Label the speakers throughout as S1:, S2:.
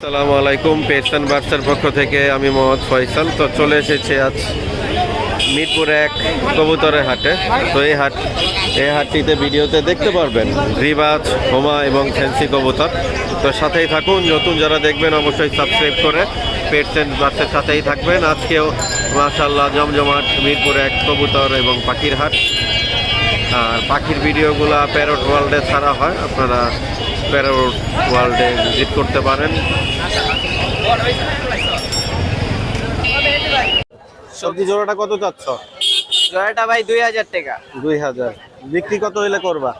S1: আসসালামু আলাইকুম পেটসন বার্সার পক্ষ থেকে আমি মোহাম্মদ ফয়সাল। তো চলে এসেছি আজ মিরপুর এক কবুতরের হাটে। তো এই হাট এই হাটটিতে ভিডিওতে দেখতে পারবেন রিবাজ, হোমা এবং ফ্যান্সি কবুতর। তো সাথেই থাকুন, নতুন যারা দেখবেন অবশ্যই সাবস্ক্রাইব করে পেটসেন বার্সের সাথেই থাকবেন। আজকেও মাশাল্লাহ জমজমাট মিরপুর এক কবুতর এবং পাখির হাট। আর পাখির ভিডিওগুলো প্যারট ওয়ার্ল্ডে ছাড়া হয়, আপনারা প্যারট ওয়ার্ল্ডে ভিজিট করতে পারেন। সবজি জোড়াটা কত চাচ্ছ?
S2: জোড়াটা ভাই দুই হাজার টাকা।
S1: দুই হাজার। বিক্রি কত হইলে করবা?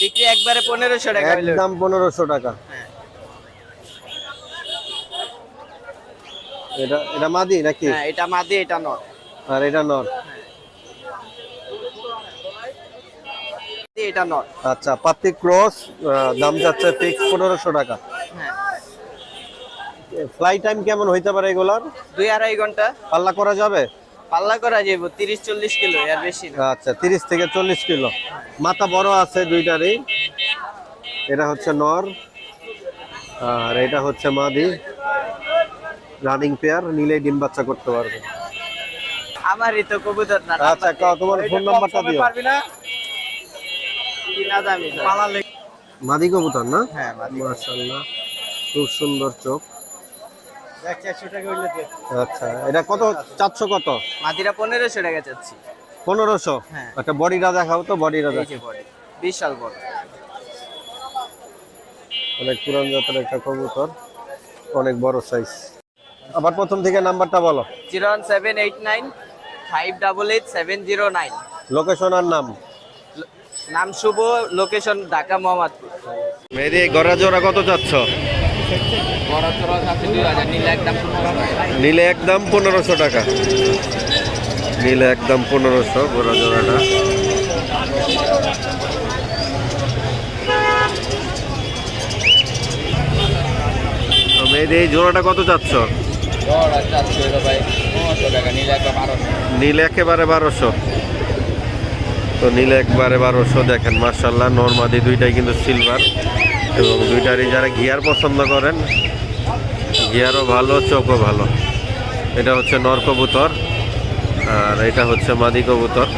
S2: বিক্রি একবারে পনেরোশো টাকা।
S1: একদম পনেরোশো টাকা।
S2: হ্যাঁ।
S1: এটা এটা মাদি নাকি?
S2: হ্যাঁ এটা মাদি এটা নর।
S1: আর এটা নর।
S2: এটা নর
S1: আচ্ছা পাতি ক্রস দাম যাচ্ছে ফিক্স পনেরোশো টাকা।
S2: হ্যাঁ।
S1: ফ্লাই টাইম কেমন হইতে পারে এগুলার?
S2: দুই আড়াই ঘণ্টা।
S1: পাল্লা করা যাবে?
S2: পাল্লা করা যাইব তিরিশ চল্লিশ কিলো আর বেশি না।
S1: আচ্ছা তিরিশ থেকে চল্লিশ কিলো। মাথা বড় আছে দুইটারই। এটা হচ্ছে নর আর এটা হচ্ছে মাদি। রানিং পেয়ার নিলে ডিম বাচ্চা করতে পারবে।
S2: আমারই তো কবুতর না।
S1: আচ্ছা তোমার ফোন নাম্বারটা দিও।
S2: পারবি না। কিনা দামি পালালে
S1: মাদি কবুতর না?
S2: হ্যাঁ
S1: মাশাআল্লাহ খুব সুন্দর চোখ। আচ্ছা এটা কত? চারশো কত?
S2: মাদিরা পনেরোশো টাকা চাচ্ছি।
S1: পনেরোশো?
S2: হ্যাঁ।
S1: একটা বডিটা দেখাও তো
S2: বিশাল বড়।
S1: অনেক পুরান জাতের একটা কবুতর অনেক বড় সাইজ আবার প্রথম থেকে নাম্বারটা বলো।
S2: Zero one seven eight nine five double eight seven zero nine.
S1: Location আর নাম?
S2: নাম শুভ লোকেশন ঢাকা মোহাম্মদপুর।
S1: মেয়েদি গড়া জোড়া কত চাচ্ছ?
S2: নিলে একদম
S1: পনেরোশো টাকা। নীলে একদম পনেরোশো গোড়া জোড়াটা। এই জোড়াটা কত চাচ্ছ? নীল একেবারে বারোশো। তো নীল একবারে বারোশো দেখেন মার্শাল্লাহ নর্মাদি দুইটাই কিন্তু সিলভার এবং দুইটারই যারা গিয়ার পছন্দ করেন, গিয়ারও ভালো, চোখও ভালো। এটা হচ্ছে নর কবুতর, আর এটা হচ্ছে মাদি কবুতর।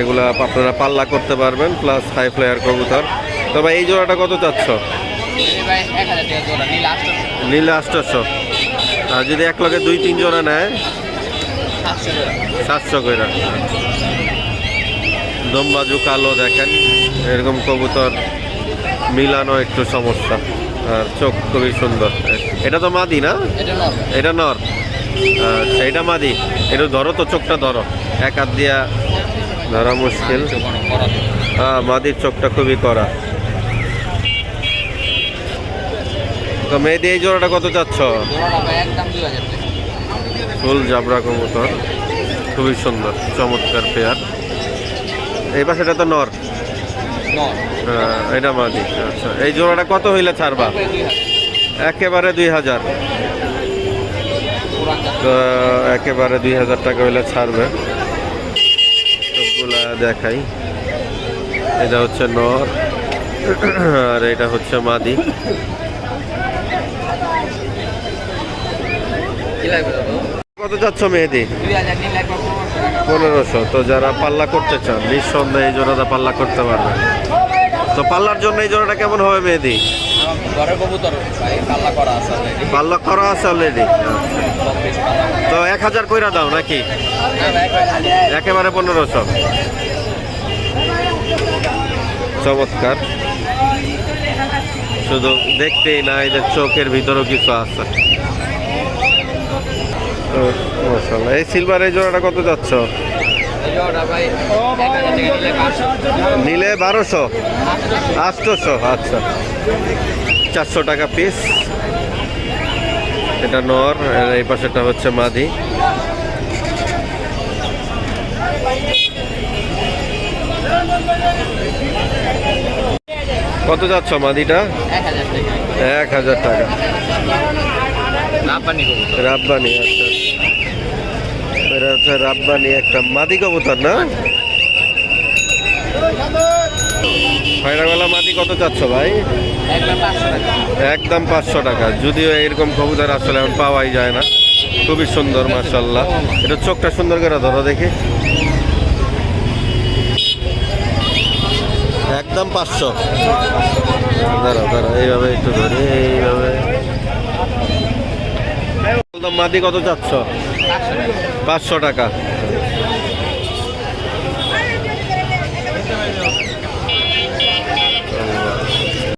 S1: এগুলা আপনারা পাল্লা করতে পারবেন প্লাস হাই ফ্লায়ার কবুতর। তবে এই জোড়াটা কত চাচ্ছ? নীলে আষ্টশো আর যদি এক লগে দুই তিন জোড়া নেয় সাতশো করে দমবাজু কালো দেখেন এরকম কবুতর মিলানো একটু সমস্যা আর চোখ খুবই সুন্দর। এটা তো মাদি না? এটা নর। আচ্ছা এটা মাদি। একটু ধরো তো চোখটা ধরো। এক হাত দিয়া ধরা মুশকিল। হ্যাঁ মাদির চোখটা খুবই কড়া। তো মেয়েদি এই জোড়াটা কত চাচ্ছ? ফুল জাবরা কবুতর। খুবই সুন্দর, চমৎকার পেয়ার এই পাশেটা তো নর। এটা মাদি। আচ্ছা এই জোড়াটা কত হইলে ছাড়বা? একেবারে দুই হাজার। তো একেবারে দুই হাজার টাকা হইলে ছাড়বে। সবগুলা দেখাই। এটা হচ্ছে নর। আর এটা হচ্ছে মাদি। কত যাচ্ছ মেহেদি? পনেরোশো। তো যারা পাল্লা করতে চান নিঃসন্দেহে এই জোড়াটা পাল্লা করতে পারবে তো পাল্লার জন্য এই জোড়াটা কেমন হবে মেহেদি? পাল্লা করা আছে অলরেডি তো এক হাজার কইরা দাও নাকি? একেবারে পনেরোশো। চমৎকার। শুধু দেখতেই না এদের চোখের ভিতরেও কিছু আছে। তো। এই সিলভার এই জোড়াটা কত যাচ্ছ? নিলে বারোশো। আটশোশো আচ্ছা। চারশো টাকা পিস এটা নর এই পাশেটা হচ্ছে মাদি। কত যাচ্ছ মাদিটা? এক হাজার টাকা। রাব্বানি আচ্ছা। এটা রাব্বানি একটা মাদি কবুতর, না? মাটি কত ভাই? একদম পাঁচশো টাকা। যদিও এরকম আসলে পাওয়াই যায় না। খুবই সুন্দর এটা চোখটা সুন্দর করে একদম পাঁচশো। এইভাবে মাটি কত চাচ্ছ? পাঁচশো টাকা।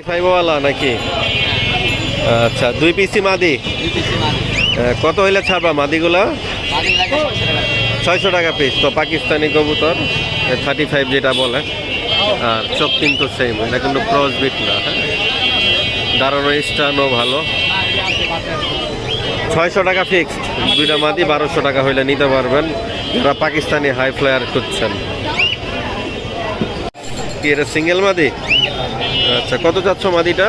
S1: ফাইভওয়ালা নাকি? আচ্ছা দুই পিসি মাদি? কত হইলে ছাড়বা মাদিগুলা?
S2: ছয়শো টাকা
S1: ছয়শো টাকা পিস তো পাকিস্তানি কবুতর থার্টি ফাইভ যেটা বলে। আর চোখ কিন্তু সেম এটা কিন্তু ক্রস বিট না হ্যাঁ? দাঁড়ানো স্টানও ভালো। ছয়শো টাকা ফিক্সড দুইটা মাদি বারোশো টাকা হইলে নিতে পারবেন। যারা পাকিস্তানি হাই ফ্লায়ার খুঁজছেন। কি এটা সিঙ্গেল মাদি? আচ্ছা কত চাচ্ছ মাদিটা?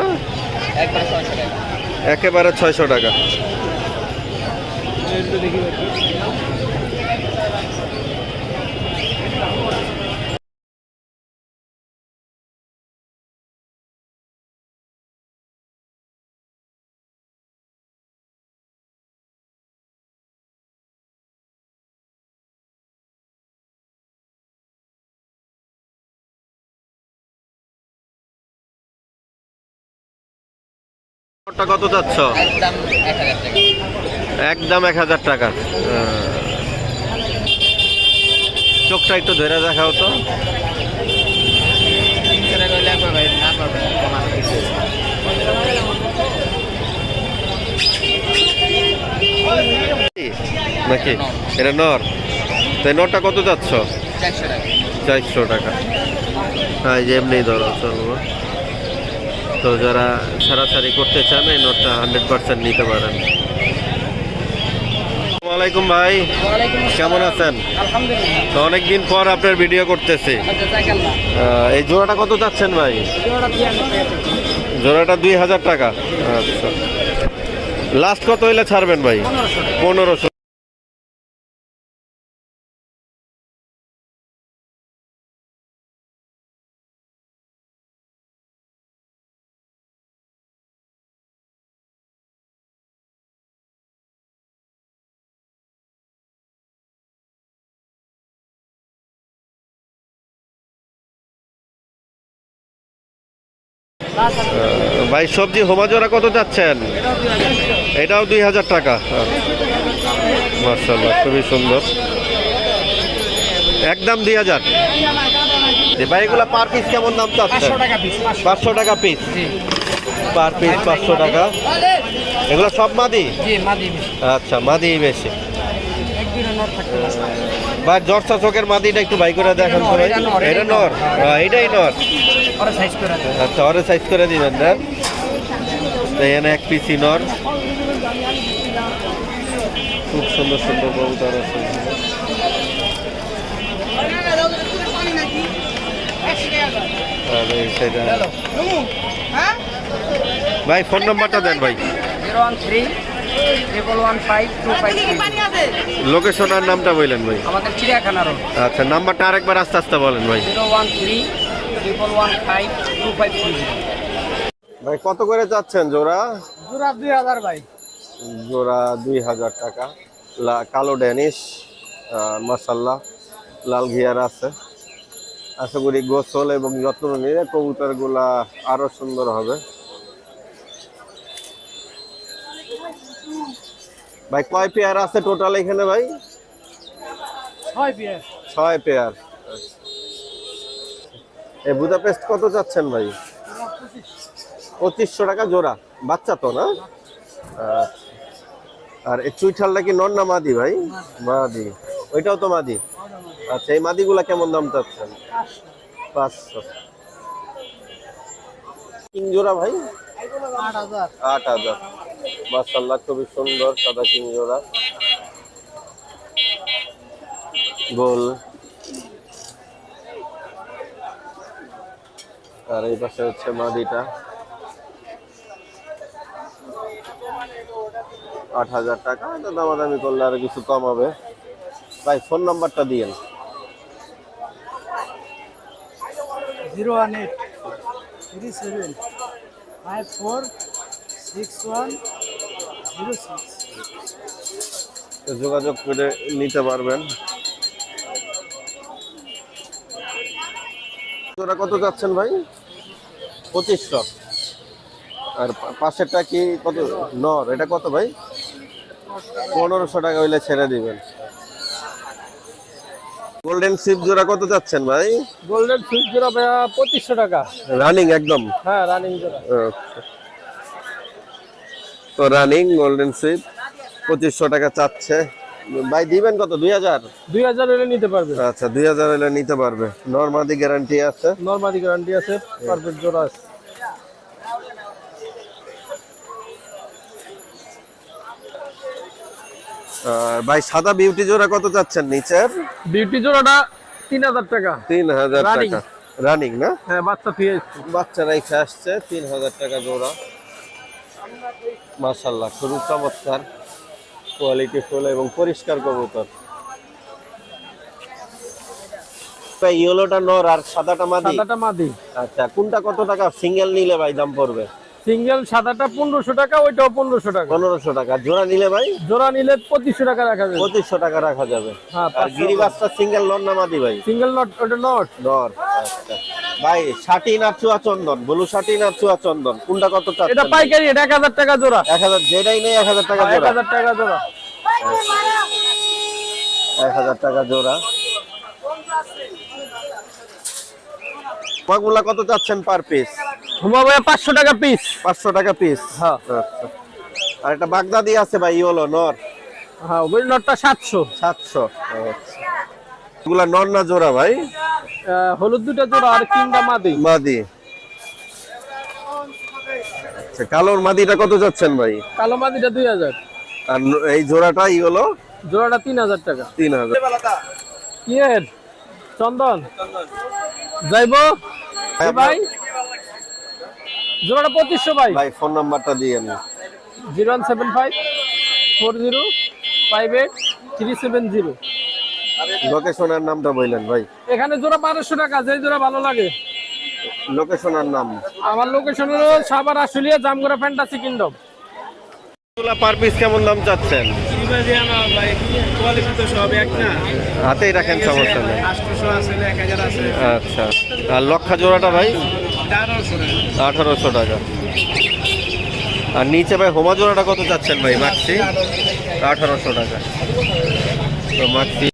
S2: একেবারে ছয়শো টাকা।
S1: কত চাচ্ছ?
S2: একদম এক হাজার টাকা।
S1: চোখটা একটু ধরে দেখাও তো। নাকি? এটা নর। তাই নরটা কত যাচ্ছ
S2: চারশো টাকা।
S1: চারশো টাকা। হ্যাঁ এমনি ধরো চলবো তো যারা ছাড়াছাড়ি করতে চান এই নোটটা হান্ড্রেড পার্সেন্ট নিতে পারেন। ওয়ালাইকুম ভাই কেমন আছেন? তো অনেকদিন পর আপনার ভিডিও করতেছি। এই জোড়াটা কত চাচ্ছেন ভাই? জোড়াটা দুই হাজার টাকা আচ্ছা। লাস্ট কত হইলে ছাড়বেন ভাই? পনেরোশো। ভাই সবজি হোমা জোড়া কত চাচ্ছেন? এটাও দুই হাজার টাকা। মার্শাল্লাহ খুবই সুন্দর। একদম দুই হাজার। ভাই এগুলো পার পিস কেমন দাম চাচ্ছেন? পাঁচশো টাকা পিস পার পিস পাঁচশো টাকা। এগুলো সব মাদি? আচ্ছা মাদি বেশি। ভাই জর্সা চোখের মাদিটা একটু ভাই করে দেখেন
S2: এটা নর।
S1: হ্যাঁ, এটাই নর। আচ্ছা ওরে সাইজ করে দিবেন না? তো এখানে এক পিসি নর খুব সুন্দর সুন্দর কবুতর আছে আর এই সাইডে ভাই ফোন নাম্বারটা দেন ভাই।
S2: জিরো ওয়ান থ্রি
S1: লোকেশন আর নামটা বললেন ভাই।
S2: আমাদের চিড়িয়াখানা রোড
S1: আচ্ছা নাম্বারটা আরেকবার আস্তে আস্তে বলেন ভাই।
S2: Zero one three triple one five two five three
S1: ভাই কত করে যাচ্ছেন জোড়া?
S2: জোড়া দুই হাজার ভাই।
S1: জোড়া দুই হাজার টাকা। লা- কালো ড্যানিশ মাসাল্লাহ লাল ঘিয়ার আছে। আশা করি গোসল এবং যত্ন নিয়ে কবুতরগুলা আরও সুন্দর হবে। ভাই কয় পেয়ার আছে টোটাল এখানে ভাই?
S2: ছয় বিয়ার
S1: ছয় পেয়ার। এই বুদাপেস্ট কত চাচ্ছেন ভাই? পঁচিশশো টাকা জোড়া। বাচ্চা তো না। আর এই চুইঠালটা কি নর না মাদি ভাই? মাদি। ওইটাও তো মাদি। আচ্ছা এই মাদিগুলা কেমন দাম চাচ্ছেন? পাঁচশো। কিং জোড়া ভাই?
S2: আট হাজার।
S1: মাসাল্লাহ খুবই সুন্দর সাদা কিং গোল। আর এই পাশে হচ্ছে মাদিটা। আট হাজার টাকা এটা দামাদামি করলে আরও কিছু কম হবে ভাই ফোন নাম্বারটা দিয়েন।
S2: Zero one eight
S3: three seven five four six one zero six.
S1: যোগাযোগ করে নিতে পারবেন। জোড়া কত যাচ্ছেন ভাই? পঁচিশশো আর পা- পাশেরটা কি কত? নর এটা কত ভাই? পনেরোশো টাকা হইলে ছেড়ে দিবেন। গোল্ডেন সিপ জোড়া কত যাচ্ছেন ভাই?
S3: গোল্ডেন সুইচ জোড়া ভাইয়া পঁচিশশো টাকা।
S1: রানিং একদম?
S3: হ্যাঁ রানিং জোড়া।
S1: আচ্ছা। তো রানিং গোল্ডেন সুইপ পঁচিশশো টাকা চাচ্ছে। ভাই দিবেন কত? দুই হাজার?
S3: দুই হাজার হলে নিতে পারবে।
S1: আচ্ছা দুই হাজার হলে নিতে পারবে। নর্মাদি গ্যারান্টি আছে?
S3: নর্মালি গ্যারান্টি আছে পারফেক্ট জোড়া আছে।
S1: ভাই সাদা বিউটি জোড়া কত চাচ্ছেন নিচের?
S3: বিউটি জোড়াটা তিন হাজার টাকা।
S1: তিন হাজার. টাকা। রানিং না?
S3: হ্যাঁ বাচ্চা ফিরে এসছে
S1: বাচ্চারা আসছে তিন হাজার টাকা জোড়া। মার্শাল্লাহ খুবই চমৎকার। কোয়ালিটি ফুল এবং পরিষ্কার কবুতর। ইয়েলোটা নর আর সাদাটা মাদি?
S3: সাদাটা মাদি।
S1: আচ্ছা কোনটা কত টাকা? সিঙ্গেল নিলে ভাই দাম পড়বে?
S3: সিঙ্গেল সাদাটা পনেরোশো টাকা ওইটাও পনেরোশো টাকা।
S1: পনেরোশো টাকা। জোড়া নিলে ভাই?
S3: জোড়া নিলে পঁচিশশো টাকা রাখা যাবে।
S1: পঁচিশশো টাকা রাখা যাবে।
S3: হ্যাঁ
S1: আর গিরিবাসটা সিঙ্গেল নর না মাদি ভাই?
S3: সিঙ্গেল নট ওটা নট।
S1: নর আচ্ছা। ভাই ষাটি না চুয়া চন্দন বলু ষাটি না চুয়া চন্দন। কোনটা কত
S3: এটা
S1: চাচ্ছেন
S3: পাইকারি এটা এক হাজার টাকা জোড়া।
S1: এক হাজার যেটাই নেই এক হাজার টাকা
S3: এক
S1: জোড়া
S3: হাজার টাকা জোড়া।
S1: এক হাজার টাকা জোড়া। মাগুলা কত চাচ্ছেন পার পিস
S3: হুমা ভাইয়া পাঁচশো টাকা পিস
S1: পাঁচশো টাকা পিস
S3: হ্যাঁ।
S1: আচ্ছা আর একটা বাগদাদি আছে ভাই ইয়েলো নর।
S3: হ্যাঁ ওই নটটা সাতশো।
S1: সাতশো এগুলা নর না জোড়া ভাই?
S3: হলুদ দুটো জোড়া আর কিংবা মাদি।
S1: মাদি। আচ্ছা, কালোর মাদিটা কত যাচ্ছেন ভাই?
S3: কালো মাদিটা 2000
S1: আর এই জোড়াটাই হলো
S3: জোড়াটা 3000 টাকা।
S1: 3000
S3: কি চন্দন। ভাই জোড়াটা পঁচিশশো ভাই।
S1: ভাই ফোন নাম্বারটা
S3: five eight three seven zero.
S1: লোকেশনার নামটা বললেন ভাই।
S3: এখানে জোড়া বারোশো টাকা যে জোড়া ভালো লাগে।
S1: নাম।
S3: আমার লোকেশনের সাবার আশুলিয়া জামগড়া ফ্যান্টাসি কিংডম।
S1: কেমন হাতেই রাখেন আচ্ছা। আর জোড়াটা ভাই? আঠারোশো টাকা। আর নিচে ভাই হোমা জোড়াটা কত চাচ্ছেন ভাই মাক্সি? আঠারোশো টাকা। তো মাক্সি